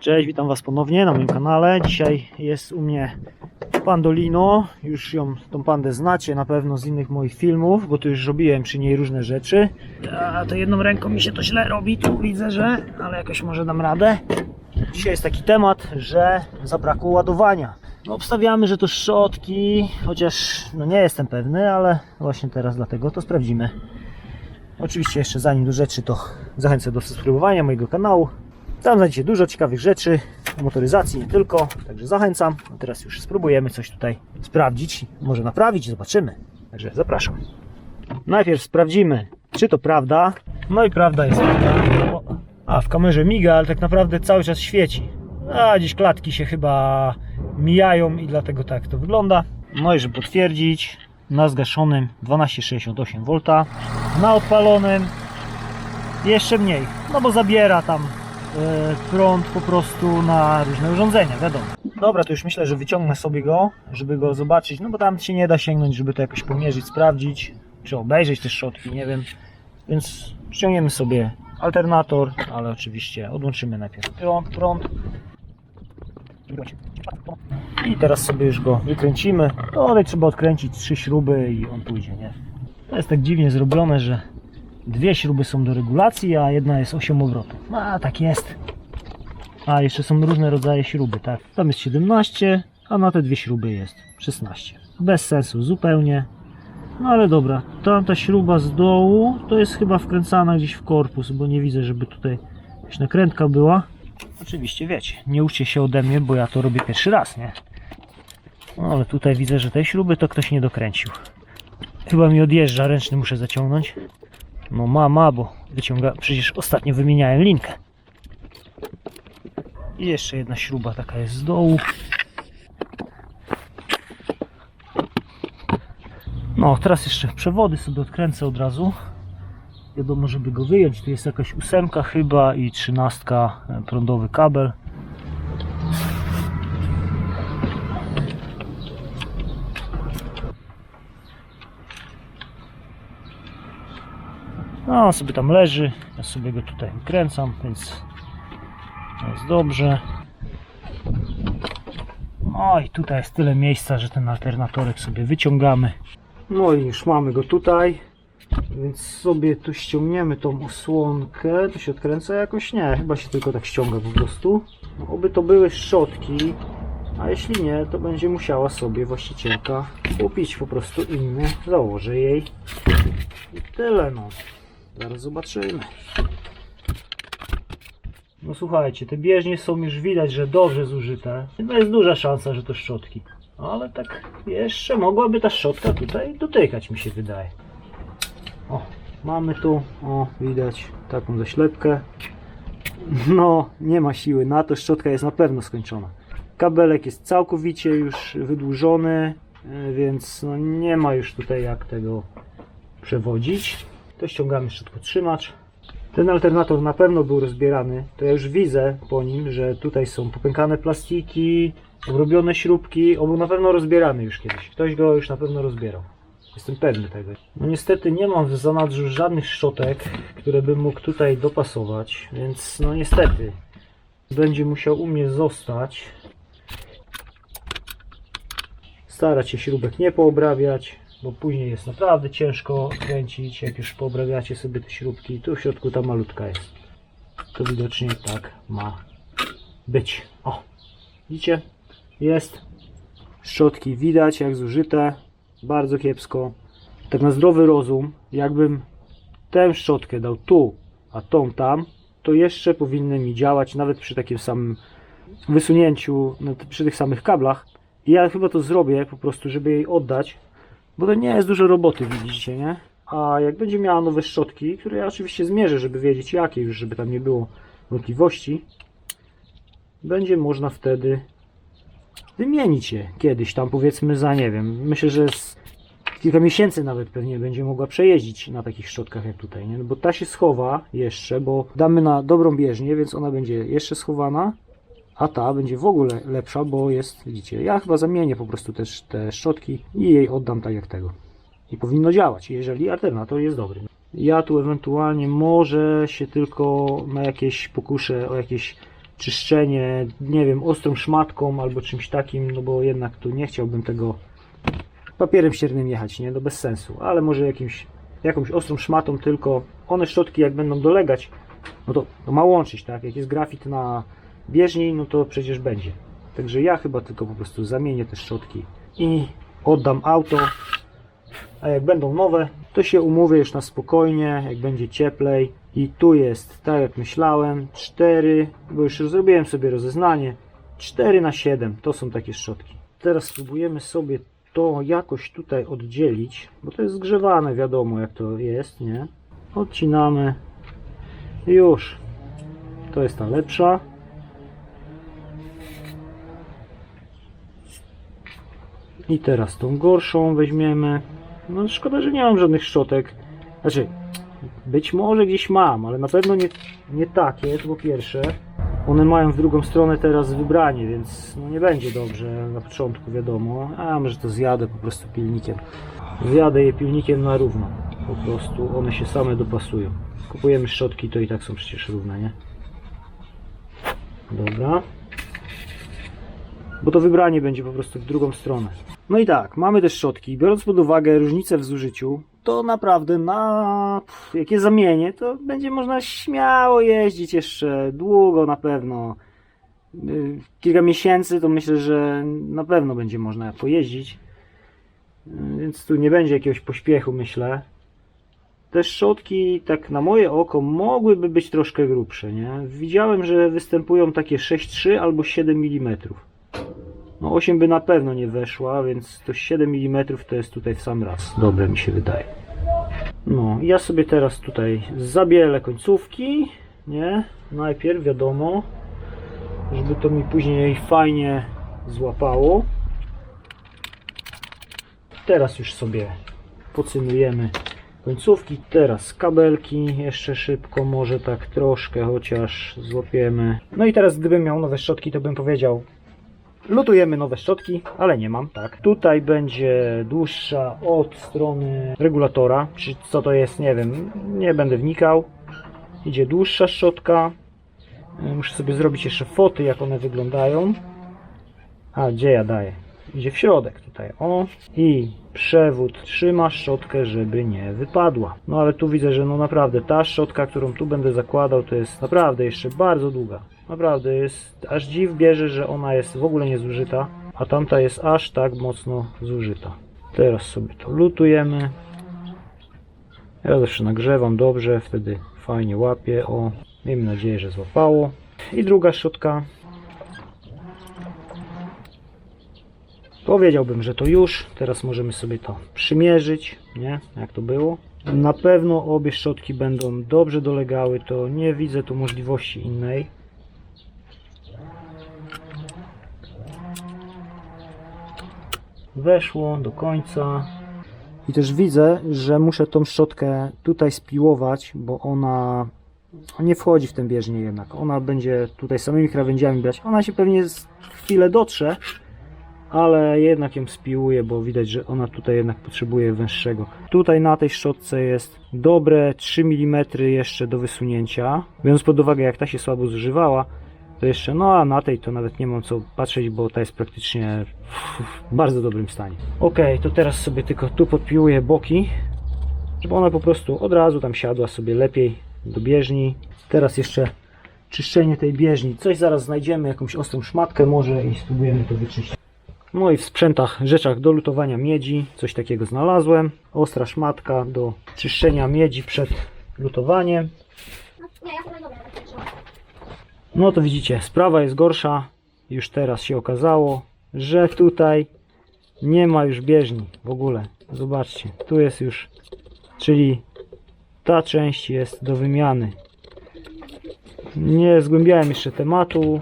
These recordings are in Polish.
Cześć, witam Was ponownie na moim kanale. Dzisiaj jest u mnie Pandolino. Już ją, tą pandę znacie na pewno z innych moich filmów, bo tu już robiłem przy niej różne rzeczy. A to jedną ręką mi się to źle robi, tu widzę, że, ale jakoś może dam radę. Dzisiaj jest taki temat, że zabrakło ładowania. No, obstawiamy, że to szczotki, chociaż no nie jestem pewny, ale właśnie teraz dlatego to sprawdzimy. Oczywiście jeszcze zanim do rzeczy, to zachęcam do subskrybowania mojego kanału. Tam znajdziecie dużo ciekawych rzeczy o motoryzacji, nie tylko, także zachęcam. A teraz już spróbujemy coś tutaj sprawdzić, może naprawić, zobaczymy. Także zapraszam. Najpierw sprawdzimy, czy to prawda. No i prawda jest taka. A, w kamerze miga, ale tak naprawdę cały czas świeci. A, gdzieś klatki się chyba mijają i dlatego tak to wygląda. No i żeby potwierdzić, na zgaszonym 12,68 V, na odpalonym jeszcze mniej, no bo zabiera tam prąd po prostu na różne urządzenia, wiadomo. Dobra, to już myślę, że wyciągnę sobie go, żeby go zobaczyć, no bo tam się nie da sięgnąć, żeby to jakoś pomierzyć, sprawdzić, czy obejrzeć te szczotki, nie wiem. Więc ściągniemy sobie alternator, ale oczywiście odłączymy najpierw prąd, prąd. I teraz sobie już go wykręcimy. No ale trzeba odkręcić trzy śruby i on pójdzie, nie? To jest tak dziwnie zrobione, że dwie śruby są do regulacji, a jedna jest 8 obrotów. No, A tak jest. A jeszcze są różne rodzaje śruby, tak? Tam jest 17, a na te dwie śruby jest 16. Bez sensu zupełnie. No ale dobra, tamta śruba z dołu to jest chyba wkręcana gdzieś w korpus, bo nie widzę, żeby tutaj jakaś nakrętka była. Oczywiście wiecie, nie uczcie się ode mnie, bo ja to robię pierwszy raz, nie? No ale tutaj widzę, że tej śruby to ktoś nie dokręcił. Chyba mi odjeżdża, ręczny muszę zaciągnąć. No ma, ma, bo wyciąga, przecież ostatnio wymieniałem linkę. I jeszcze jedna śruba taka jest z dołu. No, teraz jeszcze przewody sobie odkręcę od razu. Wiadomo, żeby go wyjąć, tu jest jakaś ósemka chyba i trzynastka e, prądowy kabel. On sobie tam leży, ja sobie go tutaj kręcam, więc jest dobrze. I tutaj jest tyle miejsca, że ten alternatorek sobie wyciągamy. No i już mamy go tutaj. Więc sobie tu ściągniemy tą osłonkę. To się odkręca jakoś? Nie, chyba się tylko tak ściąga po prostu. Oby to były szczotki. A jeśli nie, to będzie musiała sobie właścicielka kupić po prostu inny. Założę jej. I tyle no. Zaraz zobaczymy. No słuchajcie, te bieżnie są już widać, że dobrze zużyte. No jest duża szansa, że to szczotki. Ale tak jeszcze mogłaby ta szczotka tutaj dotykać, mi się wydaje. O, mamy tu, o, widać taką zaślepkę. No, nie ma siły na to, szczotka jest na pewno skończona. Kabelek jest całkowicie już wydłużony, e, więc no nie ma już tutaj jak tego przewodzić. To ściągamy jeszcze podtrzymacz. Ten alternator na pewno był rozbierany. To ja już widzę po nim, że tutaj są popękane plastiki, obrobione śrubki. On był na pewno rozbierany już kiedyś. Ktoś go już na pewno rozbierał. Jestem pewny tego. No niestety nie mam w zanadrzu żadnych szczotek, które bym mógł tutaj dopasować, więc no niestety będzie musiał u mnie zostać. Starać się śrubek nie poobrabiać, bo później jest naprawdę ciężko kręcić, jak już poobrabiacie sobie te śrubki. Tu w środku ta malutka jest. To widocznie tak ma być. O, widzicie? Jest. Szczotki widać jak zużyte. Bardzo kiepsko. Tak na zdrowy rozum, jakbym tę szczotkę dał tu, a tą tam, to jeszcze powinny mi działać nawet przy takim samym wysunięciu, przy tych samych kablach. I ja chyba to zrobię po prostu, żeby jej oddać, bo to nie jest dużo roboty, widzicie, nie? A jak będzie miała nowe szczotki, które ja oczywiście zmierzę, żeby wiedzieć jakie już, żeby tam nie było wątpliwości, będzie można wtedy wymienić je kiedyś tam powiedzmy za nie wiem. Myślę, że z kilka miesięcy nawet pewnie będzie mogła przejeździć na takich szczotkach jak tutaj, nie? No bo ta się schowa jeszcze, bo damy na dobrą bieżnię, więc ona będzie jeszcze schowana, a ta będzie w ogóle lepsza, bo jest, widzicie, ja chyba zamienię po prostu też te szczotki i jej oddam tak jak tego. I powinno działać, jeżeli alternator jest dobry. Ja tu ewentualnie może się tylko na jakieś pokuszę o jakieś czyszczenie, nie wiem, ostrą szmatką albo czymś takim, no bo jednak tu nie chciałbym tego papierem ściernym jechać, nie? No bez sensu, ale może jakimś, jakąś ostrą szmatą tylko. One szczotki jak będą dolegać, no to, to ma łączyć, tak? Jak jest grafit na bieżni, no to przecież będzie. Także ja chyba tylko po prostu zamienię te szczotki i oddam auto. A jak będą nowe, to się umówię już na spokojnie, jak będzie cieplej. I tu jest, tak jak myślałem, 4, bo już zrobiłem sobie rozeznanie, 4 na 7 to są takie szczotki. Teraz spróbujemy sobie to jakoś tutaj oddzielić, bo to jest zgrzewane, wiadomo jak to jest, nie? Odcinamy. Już. To jest ta lepsza. I teraz tą gorszą weźmiemy. No szkoda, że nie mam żadnych szczotek. Znaczy, być może gdzieś mam, ale na pewno nie, nie takie, to po pierwsze. One mają w drugą stronę teraz wybranie, więc no nie będzie dobrze na początku, wiadomo. A może to zjadę po prostu pilnikiem. Zjadę je pilnikiem na równo. Po prostu one się same dopasują. Kupujemy szczotki, to i tak są przecież równe, nie? Dobra. Bo to wybranie będzie po prostu w drugą stronę. No i tak, mamy te szczotki. Biorąc pod uwagę różnicę w zużyciu, to naprawdę na. pff, Jak je zamienię, to będzie można śmiało jeździć jeszcze długo na pewno. Y, Kilka miesięcy to myślę, że na pewno będzie można pojeździć. Y, Więc tu nie będzie jakiegoś pośpiechu, myślę. Te szczotki, tak na moje oko, mogłyby być troszkę grubsze, nie? Widziałem, że występują takie 6,3 albo 7 mm. No 8 by na pewno nie weszła, więc to 7 mm to jest tutaj w sam raz. Dobre mi się wydaje. No, ja sobie teraz tutaj zabielę końcówki, nie? Najpierw wiadomo, żeby to mi później fajnie złapało. Teraz już sobie pocynujemy końcówki. Teraz kabelki jeszcze szybko, może tak troszkę chociaż złapiemy. No i teraz gdybym miał nowe szczotki, to bym powiedział Lutujemy nowe szczotki, ale nie mam, tak. Tutaj będzie dłuższa od strony regulatora, czy co to jest, nie wiem, nie będę wnikał. Idzie dłuższa szczotka. Y, Muszę sobie zrobić jeszcze foty, jak one wyglądają. A, gdzie ja daję? Idzie w środek tutaj, o. I przewód trzyma szczotkę, żeby nie wypadła. No ale tu widzę, że no naprawdę ta szczotka, którą tu będę zakładał, to jest naprawdę jeszcze bardzo długa. Naprawdę jest, aż dziw bierze, że ona jest w ogóle niezużyta, a tamta jest aż tak mocno zużyta. Teraz sobie to lutujemy. Ja zawsze nagrzewam dobrze, wtedy fajnie łapie. O, miejmy nadzieję, że złapało. I druga szczotka. Powiedziałbym, że to już. Teraz możemy sobie to przymierzyć, nie? Jak to było. Na pewno obie szczotki będą dobrze dolegały, to nie widzę tu możliwości innej. Weszło do końca. I też widzę, że muszę tą szczotkę tutaj spiłować, bo ona nie wchodzi w tę bieżnię jednak. Ona będzie tutaj samymi krawędziami brać. Ona się pewnie chwilę dotrze, ale jednak ją spiłuję, bo widać, że ona tutaj jednak potrzebuje węższego. Tutaj na tej szczotce jest dobre 3 mm jeszcze do wysunięcia. Biorąc pod uwagę, jak ta się słabo zużywała, to jeszcze, no a na tej to nawet nie mam co patrzeć, bo ta jest praktycznie w bardzo dobrym stanie. Ok, to teraz sobie tylko tu podpiłuję boki, żeby ona po prostu od razu tam siadła sobie lepiej do bieżni. Teraz jeszcze czyszczenie tej bieżni. Coś zaraz znajdziemy, jakąś ostrą szmatkę może i spróbujemy to wyczyścić. No i w sprzętach, rzeczach do lutowania miedzi, coś takiego znalazłem. Ostra szmatka do czyszczenia miedzi przed lutowaniem. Nie, ja sobie dobra. No to widzicie, sprawa jest gorsza. Już teraz się okazało, że tutaj nie ma już bieżni w ogóle. Zobaczcie, tu jest już, czyli ta część jest do wymiany. Nie zgłębiałem jeszcze tematu.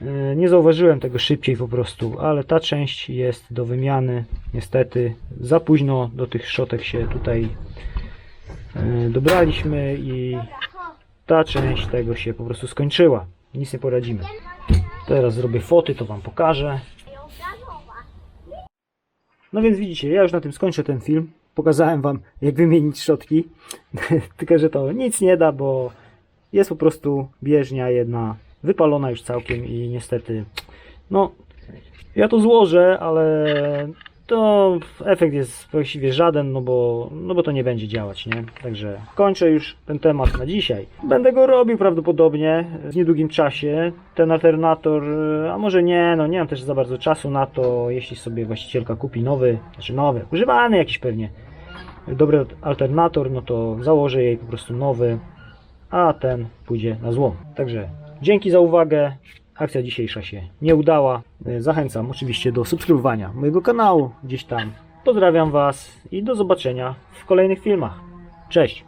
e, Nie zauważyłem tego szybciej po prostu, ale ta część jest do wymiany. Niestety za późno do tych szczotek się tutaj e, dobraliśmy i ta część tego się po prostu skończyła. Nic nie poradzimy. Teraz zrobię foty, to Wam pokażę. No więc widzicie, ja już na tym skończę ten film. Pokazałem Wam, jak wymienić szczotki. Tylko, że to nic nie da, bo jest po prostu bieżnia jedna wypalona już całkiem i niestety, no, ja to złożę, ale to efekt jest właściwie żaden, no bo, no bo to nie będzie działać, nie? Także kończę już ten temat na dzisiaj. Będę go robił prawdopodobnie w niedługim czasie. Ten alternator, a może nie, no nie mam też za bardzo czasu na to. Jeśli sobie właścicielka kupi nowy, znaczy nowy, używany jakiś pewnie, dobry alternator, no to założę jej po prostu nowy, a ten pójdzie na złom. Także dzięki za uwagę. Akcja dzisiejsza się nie udała. Zachęcam oczywiście do subskrybowania mojego kanału gdzieś tam. Pozdrawiam Was i do zobaczenia w kolejnych filmach. Cześć!